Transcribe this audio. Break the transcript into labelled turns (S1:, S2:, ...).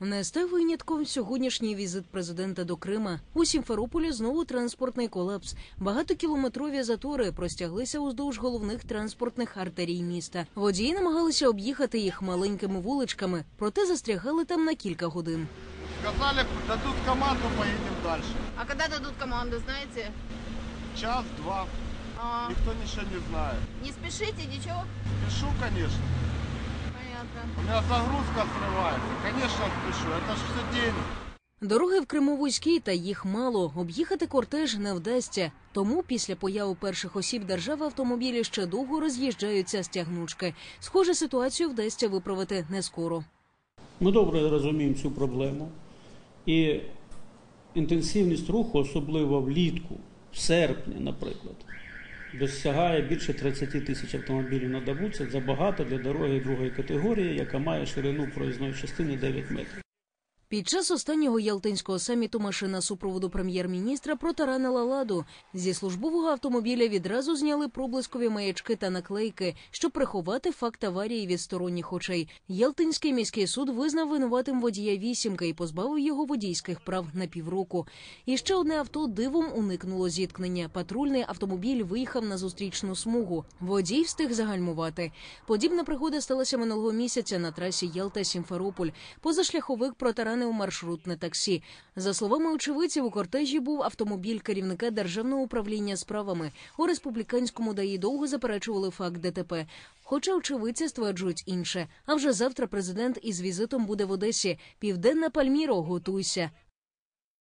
S1: Не став винятком сьогоднішній візит президента до Крима. У Сімферополі знову транспортний колапс. Багатокілометрові затори простяглися уздовж головних транспортних артерій міста. Водії намагалися об'їхати їх маленькими вуличками, проте застрягали там на кілька годин.
S2: Сказали, дадут команду, поедем дальше.
S3: А когда дадут команду, знаете?
S2: Час-два.
S3: А,
S2: Никто ничего не знает.
S3: не спешите, ничего?
S2: Пишу, конечно. Меня загрузка срывается. Конечно, спешу. Это ж все деньги.
S1: Дороги в Криму вузькі, та їх мало. Об'їхати кортеж не вдасться. Тому після появи перших осіб держави автомобілі ще довго роз'їжджаються з тягнучки. Схоже, ситуацію вдасться виправити не скоро.
S4: Ми добре розуміємо цю проблему. І інтенсивність руху, особливо влітку, в серпні, наприклад, досягає більше 30 тисяч автомобілів на добу. Це забагато для дороги другої категорії, яка має ширину проїзної частини 9 метрів.
S1: Під час останнього ялтинського саміту машина супроводу прем'єр-міністра протаранила ладу. Зі службового автомобіля відразу зняли проблискові маячки та наклейки, щоб приховати факт аварії від сторонніх очей. Ялтинський міський суд визнав винуватим водія вісімки і позбавив його водійських прав на півроку. І ще одне авто дивом уникнуло зіткнення. Патрульний автомобіль виїхав на зустрічну смугу. Водій встиг загальмувати. Подібна пригода сталася минулого місяця на трасі Ялта-Сімферополь. Позашляховик протаранив маршрутне таксі. За словами очевидців, у кортежі був автомобіль керівника державного управління справами. У республіканському ДАІ довго заперечували факт ДТП. Хоча очевидці стверджують інше. А вже завтра президент із візитом буде в Одесі. Південна Пальміро, готуйся.